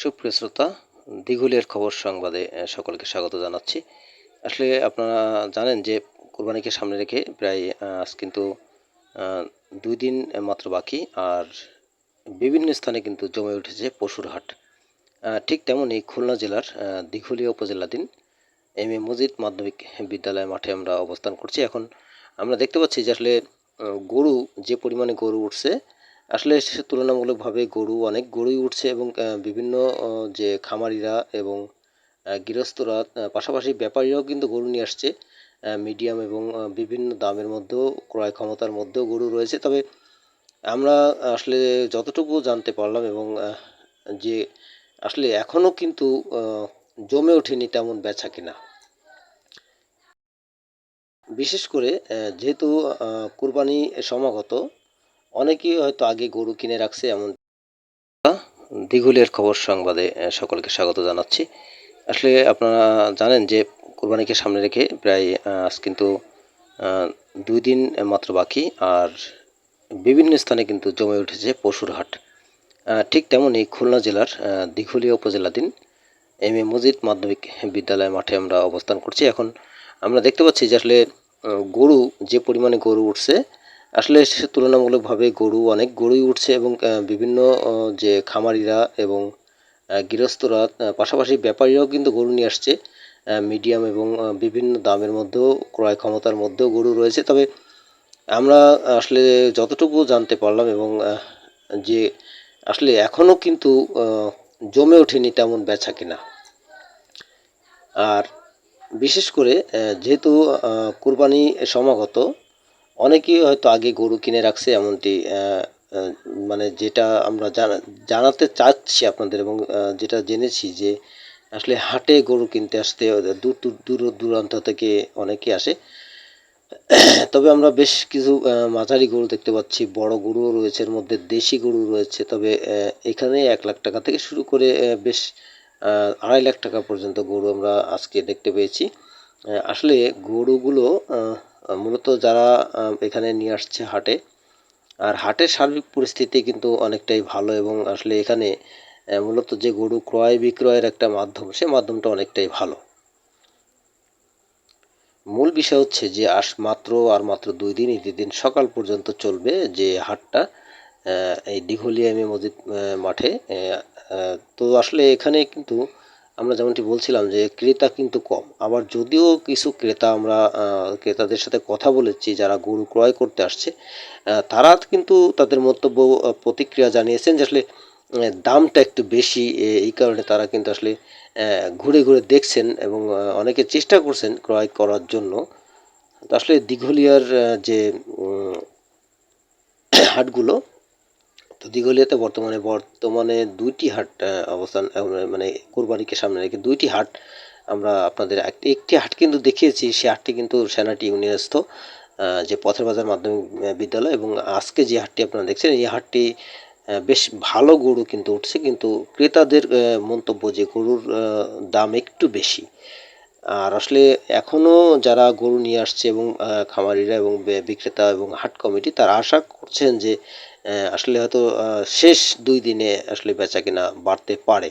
সুপ্রিয় শ্রোতা দিঘুলিয়ার খবর সংবাদে সকলকে স্বাগত জানাচ্ছি। আসলে আপনারা জানেন যে কোরবানিকে সামনে রেখে প্রায় আজ কিন্তু দুই দিন মাত্র বাকি আর বিভিন্ন স্থানে কিন্তু জমে উঠেছে পশুর হাট। ঠিক তেমনই খুলনা জেলার দিঘুলিয়া উপজেলাধীন এম এ মজিদ মাধ্যমিক বিদ্যালয় মাঠে আমরা অবস্থান করছি। এখন আমরা দেখতে পাচ্ছি যে আসলে গরু, যে পরিমাণে গরু উঠছে আসলে সে তুলনামূলকভাবে গরু অনেক গরুই উঠছে এবং বিভিন্ন যে খামারিরা এবং গৃহস্থরা পাশাপাশি ব্যাপারীরাও কিন্তু গরু নিয়ে আসছে। মিডিয়াম এবং বিভিন্ন দামের মধ্যেও, ক্রয় ক্ষমতার মধ্যেও গরু রয়েছে। তবে আমরা আসলে যতটুকু জানতে পারলাম এবং যে আসলে এখনও কিন্তু জমে ওঠেনি তেমন বেচা কিনা। বিশেষ করে যেহেতু কুরবানি সমাগত অনেকেই হয়তো আগে গরু কিনে রাখছে, এমন দিঘুলিয়ার খবর সংবাদে সকলকে স্বাগত জানাচ্ছি। আসলে আপনারা জানেন যে কোরবানিকে সামনে রেখে প্রায় আজ কিন্তু দুই দিন মাত্র বাকি, আর বিভিন্ন স্থানে কিন্তু জমে উঠেছে পশুর হাট। ঠিক তেমনই খুলনা জেলার দিঘুলিয়া উপজেলাধীন এম এ মজিদ মাধ্যমিক বিদ্যালয় মাঠে আমরা অবস্থান করছি। এখন আমরা দেখতে পাচ্ছি যে আসলে গরু, যে পরিমাণে গরু উঠছে আসলে তুলনামূলকভাবে গরু অনেক গরুই উঠছে এবং বিভিন্ন যে খামারিরা এবং গৃহস্থরা পাশাপাশি ব্যাপারীরাও কিন্তু গরু নিয়ে আসছে। মিডিয়াম এবং বিভিন্ন দামের মধ্যেও, ক্রয় ক্ষমতার মধ্যেও গরু রয়েছে। তবে আমরা আসলে যতটুকু জানতে পারলাম এবং যে আসলে এখনও কিন্তু জমে ওঠেনি তেমন বেচা কিনা। আর বিশেষ করে যেহেতু কুরবানি সমাগত অনেকেই হয়তো আগে গরু কিনে রাখছে, এমনটি মানে যেটা আমরা জানা- জানাতে চাচ্ছি আপনাদের এবং যেটা জেনেছি যে আসলে হাটে গরু কিনতে আসতে দূর দূর দূর, দূরান্ত থেকে অনেকে আসে। তবে আমরা বেশ কিছু মাঝারি গরু দেখতে পাচ্ছি, বড় গরুও রয়েছে, এর মধ্যে দেশি গরু রয়েছে। তবে এখানে এক লাখ টাকা থেকে শুরু করে বেশ আড়াই লাখ টাকা পর্যন্ত গরু আমরা আজকে দেখতে পেয়েছি। আসলে গরুগুলো মূলত যারা এখানে নিয়ে আসছে হাটে। আর হাটের সার্বিক পরিস্থিতি কিন্তু অনেকটাই ভালো এবং আসলে এখানে মূলত যে গরু ক্রয় বিক্রয়ের একটা মাধ্যম, সে মাধ্যমটা অনেকটাই ভালো। মূল বিষয় হচ্ছে যে আস মাত্র আর মাত্র দুই দিন এই দিন সকাল পর্যন্ত চলবে যে হাটটা এই দিঘলিয়া এমএ মসজিদ মাঠে। তো আসলে এখানে কিন্তু আমরা যেমনটি বলছিলাম যে ক্রেতা কিন্তু কম। আবার যদিও কিছু ক্রেতা আমরা ক্রেতাদের সাথে কথা বলেছি, যারা গরু ক্রয় করতে আসছে তারা কিন্তু তাদের মন্তব্য, প্রতিক্রিয়া জানিয়েছেন যে আসলে দামটা একটু বেশি এই কারণে তারা কিন্তু আসলে ঘুরে ঘুরে দেখছেন এবং অনেকে চেষ্টা করছেন ক্রয় করার জন্য। তো আসলে দিঘলিয়ার যে হাটগুলো তো দিঘলিয়াতে বর্তমানে বর্তমানে দুইটি হাট অবস্থান মানে কোরবানিকে সামনে রেখে দুইটি হাট আমরা আপনাদের একটি একটি হাট কিন্তু দেখিয়েছি সেই হাটটি কিন্তু সেনাটি ইউনিয়নস্থ যে পথের বাজার মাধ্যমিক বিদ্যালয় এবং আজকে যে হাটটি আপনারা দেখছেন, এই হাটটি বেশ ভালো গরু কিন্তু উঠছে, কিন্তু ক্রেতাদের মন্তব্য যে গরুর দাম একটু বেশি। আর আসলে এখনও যারা গরু নিয়ে আসছে এবং খামারিরা এবং বিক্রেতা এবং হাট কমিটি, তারা আশা করছেন যে আসলে হয়তো শেষ দুই দিনে আসলে বেচা কেনা বাড়তে পারে।